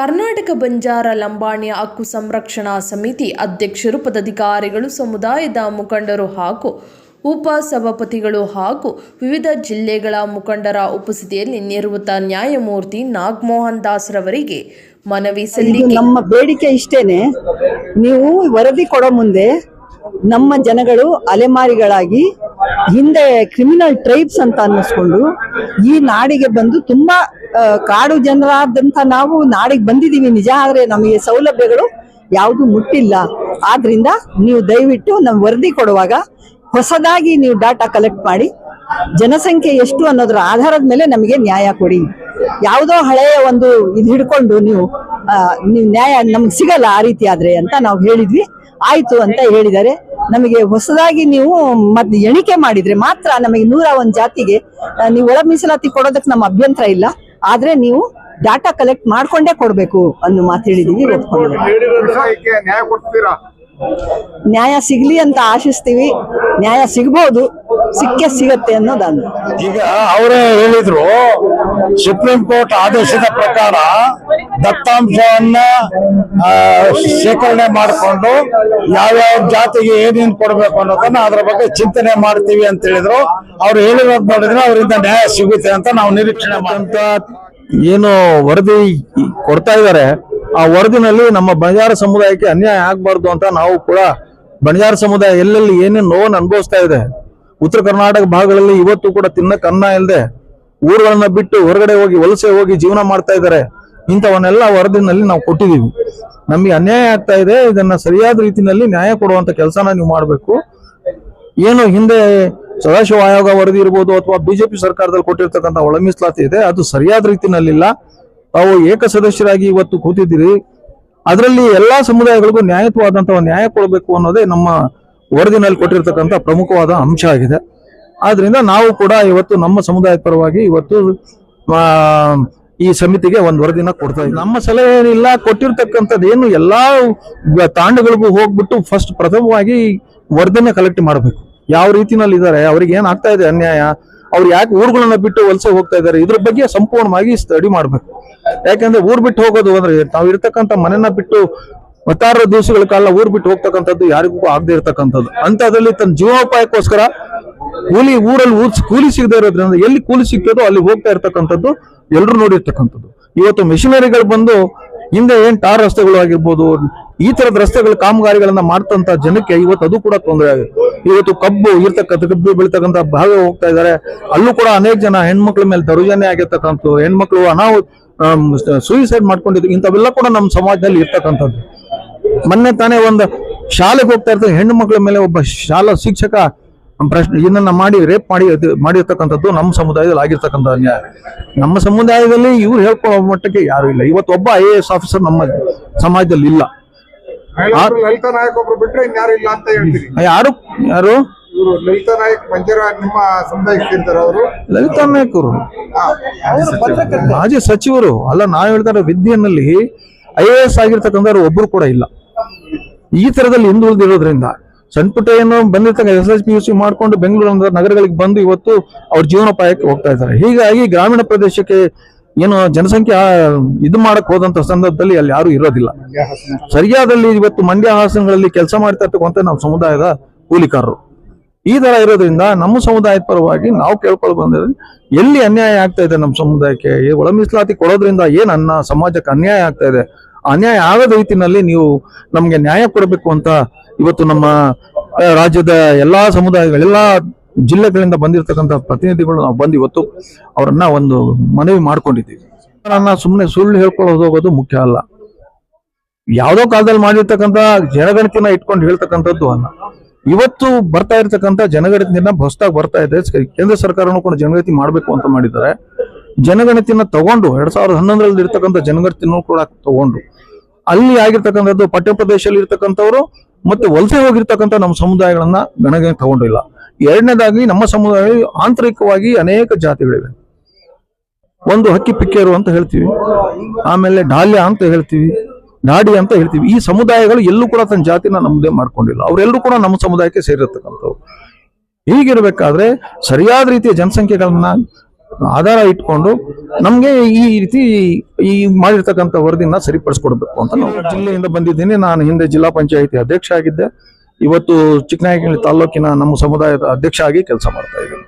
ಕರ್ನಾಟಕ ಬಂಜಾರ ಲಂಬಾಣಿಯ ಹಕ್ಕು ಸಂರಕ್ಷಣಾ ಸಮಿತಿ ಅಧ್ಯಕ್ಷರು ಪದಾಧಿಕಾರಿಗಳು ಸಮುದಾಯದ ಮುಖಂಡರು ಹಾಗೂ ಉಪ ಸಭಾಪತಿಗಳು ಹಾಗೂ ವಿವಿಧ ಜಿಲ್ಲೆಗಳ ಮುಖಂಡರ ಉಪಸ್ಥಿತಿಯಲ್ಲಿ ನಿವೃತ್ತ ನ್ಯಾಯಮೂರ್ತಿ ನಾಗಮೋಹನ್ ದಾಸ್ ರವರಿಗೆ ಮನವಿ ಇದು ಸಲ್ಲಿಕೆ. ನಮ್ಮ ಬೇಡಿಕೆ ಇಷ್ಟೇನೆ. ನೀವು ವರದಿ ಕೊಡೋ ಮುಂದೆ ನಮ್ಮ ಜನಗಳು ಅಲೆಮಾರಿಗಳಾಗಿ ಹಿಂದೆ ಕ್ರಿಮಿನಲ್ ಟ್ರೈಬ್ಸ್ ಅಂತ ಅನ್ನಿಸ್ಕೊಂಡು ಈ ನಾಡಿಗೆ ಬಂದು ತುಂಬಾ ಕಾಡು ಜನರಾದಂತ ನಾವು ನಾಡಿಗೆ ಬಂದಿದ್ದೀವಿ ನಿಜ ಆದರೆ ನಮಗೆ ಸೌಲಭ್ಯಗಳು ಯಾವುದು ಮುಟ್ಟಿಲ್ಲ. ಆದ್ರಿಂದ ನೀವು ದಯವಿಟ್ಟು ನಮ್ಮ ವರದಿ ಕೊಡುವಾಗ ಹೊಸದಾಗಿ ನೀವು ಡಾಟಾ ಕಲೆಕ್ಟ್ ಮಾಡಿ. ಜನಸಂಖ್ಯೆ ಎಷ್ಟು ಅನ್ನೋದ್ರ ಆಧಾರದ ಮೇಲೆ ನಮಗೆ ನ್ಯಾಯ ಕೊಡಿ. ಯಾವುದೋ ಹಳೆಯ ಒಂದು ಇದು ಹಿಡ್ಕೊಂಡು ನೀವು ನೀವು ನ್ಯಾಯ ನಮ್ಗೆ ಸಿಗಲ್ಲ ಆ ರೀತಿ ಆದ್ರೆ ಅಂತ ನಾವು ಹೇಳಿದ್ವಿ. ಆಯ್ತು ಅಂತ ಹೇಳಿದ್ದಾರೆ. ನಮಗೆ ಹೊಸದಾಗಿ ನೀವು ಮತ್ತೆ ಎಣಿಕೆ ಮಾಡಿದ್ರೆ ಮಾತ್ರ ನಮಗೆ ನೂರ ಒಂದ್ ಜಾತಿಗೆ ನೀವು ಒಳ ಮೀಸಲಾತಿ ಕೊಡೋದಕ್ಕೆ ನಮ್ಮ ಅಭ್ಯಂತರ ಇಲ್ಲ. ಆದ್ರೆ ನೀವು ಡಾಟಾ ಕಲೆಕ್ಟ್ ಮಾಡ್ಕೊಂಡೇ ಕೊಡ್ಬೇಕು ಅನ್ನೋ ಮಾತು ಹೇಳಿದೀವಿ ನ್ಯಾಯ ಸಿಗ್ಲಿ ಅಂತ ಆಶಿಸ್ತೀವಿ ನ್ಯಾಯ ಸಿಗ್ಬೋದು ಸಿಕ್ಕೇ ಸಿಗತ್ತೆ ಅನ್ನೋದನ್ನು ಈಗ ಅವರೇ ಹೇಳಿದ್ರು ಸುಪ್ರೀಂ ಕೋರ್ಟ್ ಆದೇಶದ ಪ್ರಕಾರ ದತ್ತಾಂಶವನ್ನ ಶೇಖರಣೆ ಮಾಡಿಕೊಂಡು ಯಾವ್ಯಾವ ಜಾತಿಗೆ ಏನೇನು ಕೊಡಬೇಕು ಅನ್ನೋದನ್ನ ಅದ್ರ ಬಗ್ಗೆ ಚಿಂತನೆ ಮಾಡ್ತೀವಿ ಅಂತ ಹೇಳಿದ್ರು. ಅವ್ರು ಹೇಳಿರೋದ್ ನೋಡಿದ್ರೆ ಅವರಿಂದ ನ್ಯಾಯ ಸಿಗುತ್ತೆ ಅಂತ ನಾವು ನಿರೀಕ್ಷಣೆ ಅಂತ ಏನು ವರದಿ ಕೊಡ್ತಾ ಇದ್ದಾರೆ, ಆ ವರದಿನಲ್ಲಿ ನಮ್ಮ ಬಂಜಾರ ಸಮುದಾಯಕ್ಕೆ ಅನ್ಯಾಯ ಆಗ್ಬಾರ್ದು ಅಂತ ನಾವು ಕೂಡ ಬಂಜಾರ ಸಮುದಾಯ ಎಲ್ಲೆಲ್ಲಿ ಏನೇನು ನೋವನ್ನು ಅನುಭವಿಸ್ತಾ ಇದೆ, ಉತ್ತರ ಕರ್ನಾಟಕ ಭಾಗಗಳಲ್ಲಿ ಇವತ್ತು ಕೂಡ ತಿನ್ನಕ್ಕೆ ಅನ್ನ ಇಲ್ಲದೆ ಊರುಗಳನ್ನ ಬಿಟ್ಟು ಹೊರಗಡೆ ಹೋಗಿ ವಲಸೆ ಹೋಗಿ ಜೀವನ ಮಾಡ್ತಾ ಇದ್ದಾರೆ. ಇಂಥವನ್ನೆಲ್ಲ ವರದಿನಲ್ಲಿ ನಾವು ಕೊಟ್ಟಿದ್ದೀವಿ. ನಮಗೆ ಅನ್ಯಾಯ ಆಗ್ತಾ ಇದೆ, ಇದನ್ನ ಸರಿಯಾದ ರೀತಿಯಲ್ಲಿ ನ್ಯಾಯ ಕೊಡುವಂತ ಕೆಲಸನ ನೀವು ಮಾಡಬೇಕು. ಏನು ಹಿಂದೆ ಸದಾಶಿವ ಆಯೋಗ ವರದಿ ಇರ್ಬೋದು ಅಥವಾ ಬಿಜೆಪಿ ಸರ್ಕಾರದಲ್ಲಿ ಕೊಟ್ಟಿರ್ತಕ್ಕಂಥ ಒಳ ಮೀಸಲಾತಿ ಇದೆ, ಅದು ಸರಿಯಾದ ರೀತಿನಲ್ಲಿಲ್ಲ ತಾವು ಏಕ ಸದಸ್ಯರಾಗಿ ಇವತ್ತು ಕೂತಿದ್ದೀರಿ. ಅದರಲ್ಲಿ ಎಲ್ಲಾ ಸಮುದಾಯಗಳಿಗೂ ನ್ಯಾಯತ್ವಾದಂತಹ ನ್ಯಾಯ ಕೊಡಬೇಕು ಅನ್ನೋದೇ ನಮ್ಮ ವರದಿನಲ್ಲಿ ಕೊಟ್ಟಿರ್ತಕ್ಕಂಥ ಪ್ರಮುಖವಾದ ಅಂಶ ಆಗಿದೆ. ಆದ್ರಿಂದ ನಾವು ಕೂಡ ಇವತ್ತು ನಮ್ಮ ಸಮುದಾಯದ ಪರವಾಗಿ ಇವತ್ತು ಈ ಸಮಿತಿಗೆ ಒಂದು ವರದಿನ ಕೊಡ್ತಾ ಇದ್ದೀವಿ ನಮ್ಮ ಸಲಹೆ ಏನಿಲ್ಲ ಕೊಟ್ಟಿರ್ತಕ್ಕಂಥದ್ದು ಏನು, ಎಲ್ಲಾ ತಾಂಡಗಳಿಗೂ ಹೋಗ್ಬಿಟ್ಟು ಫಸ್ಟ್ ಪ್ರಥಮವಾಗಿ ವರದಿನ ಕಲೆಕ್ಟ್ ಮಾಡಬೇಕು. ಯಾವ ರೀತಿನಲ್ಲಿ ಇದ್ದಾರೆ ಅವ್ರಿಗೆ ಏನ್ ಆಗ್ತಾ ಇದೆ ಅನ್ಯಾಯ, ಅವ್ರು ಯಾಕೆ ಊರುಗಳನ್ನ ಬಿಟ್ಟು ವಲಸೆ ಹೋಗ್ತಾ ಇದ್ದಾರೆ, ಇದ್ರ ಬಗ್ಗೆ ಸಂಪೂರ್ಣವಾಗಿ ಸ್ಟಡಿ ಮಾಡ್ಬೇಕು. ಯಾಕಂದ್ರೆ ಊರ್ ಬಿಟ್ಟು ಹೋಗೋದು ಅಂದ್ರೆ ತಾವು ಇರ್ತಕ್ಕಂಥ ಮನೆಯನ್ನ ಬಿಟ್ಟು ಮತ್ತಾರು ದಿವಸಗಳ ಕಾಲ ಊರ್ ಬಿಟ್ಟು ಹೋಗ್ತಕ್ಕಂಥದ್ದು ಯಾರಿಗೂ ಆಗದೆ ಇರ್ತಕ್ಕಂಥದ್ದು. ಅಂತದ್ರಲ್ಲಿ ತನ್ನ ಜೀವನೋಪಾಯಕ್ಕೋಸ್ಕರ ಕೂಲಿ ಊರಲ್ಲಿ ಊರ್ ಕೂಲಿ ಸಿಗದೆ ಇರೋದ್ರಿಂದ ಎಲ್ಲಿ ಕೂಲಿ ಸಿಗ್ತದೋ ಅಲ್ಲಿ ಹೋಗ್ತಾ ಇರ್ತಕ್ಕಂಥದ್ದು ಎಲ್ಲರೂ ನೋಡಿರ್ತಕ್ಕಂಥದ್ದು. ಇವತ್ತು ಮೆಷಿನರಿಗಳು ಬಂದು ಹಿಂದೆ ಏನ್ ಟಾರ್ ರಸ್ತೆಗಳು ಆಗಿರ್ಬೋದು, ಈ ತರದ ರಸ್ತೆಗಳ ಕಾಮಗಾರಿಗಳನ್ನ ಮಾಡ್ತಂತ ಜನಕ್ಕೆ ಇವತ್ತು ಅದು ಕೂಡ ತೊಂದರೆ ಆಗಿದೆ. ಇವತ್ತು ಕಬ್ಬು ಇರ್ತಕ್ಕಂಥ, ಕಬ್ಬು ಬೆಳಿತಕ್ಕಂಥ ಭಾಗ ಹೋಗ್ತಾ ಇದ್ದಾರೆ ಅಲ್ಲೂ ಕೂಡ ಅನೇಕ ಜನ ಹೆಣ್ಮಕ್ಳ ಮೇಲೆ ದೌರ್ಜನ್ಯ ಆಗಿರ್ತಕ್ಕಂಥ ಹೆಣ್ಮಕ್ಳು ಅನಾವು ಸೂಯಿಸೈಡ್ ಮಾಡ್ಕೊಂಡಿದ್ದು. ಇಂಥವೆಲ್ಲ ಕೂಡ ನಮ್ಮ ಸಮಾಜದಲ್ಲಿ ಇರ್ತಕ್ಕಂಥದ್ದು. ಮೊನ್ನೆ ತಾನೇ ಒಂದು ಶಾಲೆಗೆ ಹೋಗ್ತಾ ಇರ್ತದೆ ಹೆಣ್ಣು ಮಕ್ಕಳ ಮೇಲೆ ಒಬ್ಬ ಶಾಲಾ ಶಿಕ್ಷಕ ಪ್ರಶ್ನೆ ಇದನ್ನ ಮಾಡಿ ರೇಪ್ ಮಾಡಿ ಮಾಡಿರ್ತಕ್ಕಂಥದ್ದು ನಮ್ಮ ಸಮುದಾಯದಲ್ಲಿ ಆಗಿರ್ತಕ್ಕಂಥ ಅನ್ಯಾಯ. ನಮ್ಮ ಸಮುದಾಯದಲ್ಲಿ ಇವ್ರು ಹೇಳ್ಕೊಳ್ಳೋ ಮಟ್ಟಕ್ಕೆ ಯಾರು ಇಲ್ಲ. ಇವತ್ತು ಒಬ್ಬ ಐ ಎ ಎಸ್ ಆಫೀಸರ್ ನಮ್ಮ ಸಮಾಜದಲ್ಲಿ ಇಲ್ಲ. ಮಹಿಳೆಯರು ಲಲಿತಾ ನಾಯಕ್ ಒಬ್ರು ಬಿಟ್ರೆ ಇನ್ಯಾರು ಇಲ್ಲ ಅಂತ ಹೇಳ್ತೀರಿ? ಯಾರು? ಯಾರು? ಲಲಿತಾ ನಾಯಕ್ ನಿಮ್ಮ ಅವರು? ಲಲಿತಾ ನಾಯಕ್ ಅವರು ಮಾಜಿ ಸಚಿವರು. ಅಲ್ಲ ನಾವು ಹೇಳ್ತಾರೆ ವಿದ್ಯೆನಲ್ಲಿ ಐ ಎ ಎಸ್ ಆಗಿರ್ತಕ್ಕಂಥವ್ರು ಒಬ್ರು ಕೂಡ ಇಲ್ಲ. ಈ ತರದಲ್ಲಿ ಹಿಂದುಳಿದಿರೋದ್ರಿಂದ ಸಣ್ಣ ಪುಟ್ಟ ಏನು ಬಂದಿರ್ತಕ್ಕ S S P U C ಮಾಡ್ಕೊಂಡು ಬೆಂಗಳೂರು ನಗರಗಳಿಗೆ ಬಂದು ಇವತ್ತು ಅವ್ರ ಜೀವನೋಪಾಯಕ್ಕೆ ಹೋಗ್ತಾ ಇದ್ದಾರೆ. ಹೀಗಾಗಿ ಗ್ರಾಮೀಣ ಪ್ರದೇಶಕ್ಕೆ ಏನು ಜನಸಂಖ್ಯೆ ಇದು ಮಾಡಕ್ ಹೋದಂತ ಸಂದರ್ಭದಲ್ಲಿ ಅಲ್ಲಿ ಯಾರು ಇರೋದಿಲ್ಲ. ಸರಿಯಾದಲ್ಲಿ ಇವತ್ತು ಮಂಡ್ಯ ಹಾಸನಗಳಲ್ಲಿ ಕೆಲಸ ಮಾಡ್ತಾ ಇರ್ತಕ್ಕಂಥ ನಮ್ಮ ಸಮುದಾಯದ ಕೂಲಿಕಾರರು. ಈ ತರ ಇರೋದ್ರಿಂದ ನಮ್ಮ ಸಮುದಾಯದ ಪರವಾಗಿ ನಾವು ಕೇಳ್ಕೊಳ್ ಬಂದ್ರೆ ಎಲ್ಲಿ ಅನ್ಯಾಯ ಆಗ್ತಾ ಇದೆ ನಮ್ಮ ಸಮುದಾಯಕ್ಕೆ? ಒಳ ಮೀಸಲಾತಿ ಕೊಡೋದ್ರಿಂದ ಏನ್ ಅನ್ನ ಸಮಾಜಕ್ಕೆ ಅನ್ಯಾಯ ಆಗ್ತಾ ಇದೆ? ಅನ್ಯಾಯ ಆಗದ ರೀತಿನಲ್ಲಿ ನೀವು ನಮ್ಗೆ ನ್ಯಾಯ ಕೊಡಬೇಕು ಅಂತ ಇವತ್ತು ನಮ್ಮ ರಾಜ್ಯದ ಎಲ್ಲಾ ಸಮುದಾಯಗಳು, ಎಲ್ಲಾ ಜಿಲ್ಲೆಗಳಿಂದ ಬಂದಿರತಕ್ಕಂತ ಪ್ರತಿನಿಧಿಗಳು ನಾವು ಬಂದು ಇವತ್ತು ಅವರನ್ನ ಒಂದು ಮನವಿ ಮಾಡ್ಕೊಂಡಿದ್ದೀವಿ. ನನ್ನ ಸುಮ್ಮನೆ ಸುಳ್ಳು ಹೇಳ್ಕೊಳ್ಳೋದು ಹೋಗೋದು ಮುಖ್ಯ ಅಲ್ಲ. ಯಾವುದೋ ಕಾಲದಲ್ಲಿ ಮಾಡಿರ್ತಕ್ಕಂಥ ಜನಗಣತಿನ ಇಟ್ಕೊಂಡು ಹೇಳ್ತಕ್ಕಂಥದ್ದು ಅಲ್ಲ. ಇವತ್ತು ಬರ್ತಾ ಇರ್ತಕ್ಕಂಥ ಜನಗಣತಿನ ಹೊಸದಾಗಿ ಬರ್ತಾ ಇದೆ. ಕೇಂದ್ರ ಸರ್ಕಾರನು ಕೂಡ ಜನಗಣತಿ ಮಾಡಬೇಕು ಅಂತ ಮಾಡಿದ್ದಾರೆ. ಜನಗಣತಿನ ತಗೊಂಡು, ಎರಡ್ ಸಾವಿರದ ಹನ್ನೊಂದರಲ್ಲಿ ಇರ್ತಕ್ಕಂಥ ಜನಗಣತಿನೂ ಕೂಡ ತಗೊಂಡು, ಅಲ್ಲಿ ಆಗಿರ್ತಕ್ಕಂಥದ್ದು ಪಠ್ಯ ಪ್ರದೇಶದಲ್ಲಿ ಇರ್ತಕ್ಕಂಥವ್ರು ಮತ್ತೆ ವಲಸೆ ಹೋಗಿರ್ತಕ್ಕಂಥ ನಮ್ಮ ಸಮುದಾಯಗಳನ್ನ ಗಣಗಣನೆ ತಗೊಂಡಿಲ್ಲ. ಎರಡನೇದಾಗಿ ನಮ್ಮ ಸಮುದಾಯ ಆಂತರಿಕವಾಗಿ ಅನೇಕ ಜಾತಿಗಳಿವೆ. ಒಂದು ಹಕ್ಕಿ ಪಿಕ್ಕೇರು ಅಂತ ಹೇಳ್ತೀವಿ. ಆಮೇಲೆ ಡಾಲ್ಯ ಅಂತ ಹೇಳ್ತೀವಿ. ನಾಡಿ ಅಂತ ಹೇಳ್ತೀವಿ. ಈ ಸಮುದಾಯಗಳು ಎಲ್ಲೂ ಕೂಡ ತನ್ನ ಜಾತಿನ ನಮ್ಮದೇ ಮಾಡ್ಕೊಂಡಿಲ್ಲ. ಅವರೆಲ್ಲರೂ ಕೂಡ ನಮ್ಮ ಸಮುದಾಯಕ್ಕೆ ಸೇರಿರ್ತಕ್ಕಂಥವ್ರು. ಹೀಗಿರ್ಬೇಕಾದ್ರೆ ಸರಿಯಾದ ರೀತಿಯ ಜನಸಂಖ್ಯೆಗಳನ್ನ ಆಧಾರ ಇಟ್ಕೊಂಡು ನಮ್ಗೆ ಈ ರೀತಿ ಈ ಮಾಡಿರ್ತಕ್ಕಂಥ ವರದಿನ ಸರಿಪಡಿಸ್ಕೊಡ್ಬೇಕು ಅಂತ ನಾವು ಜಿಲ್ಲೆಯಿಂದ ಬಂದಿದ್ದೀನಿ. ನಾನು ಹಿಂದೆ ಜಿಲ್ಲಾ ಪಂಚಾಯತಿ ಅಧ್ಯಕ್ಷ ಆಗಿದ್ದೆ. ಇವತ್ತು ಚಿಕ್ಕನಾಯಕನಹಳ್ಳಿ ತಾಲೂಕಿನ ನಮ್ಮ ಸಮುದಾಯದ ಅಧ್ಯಕ್ಷ ಆಗಿ ಕೆಲಸ ಮಾಡ್ತಾ ಇದ್ದೀನಿ.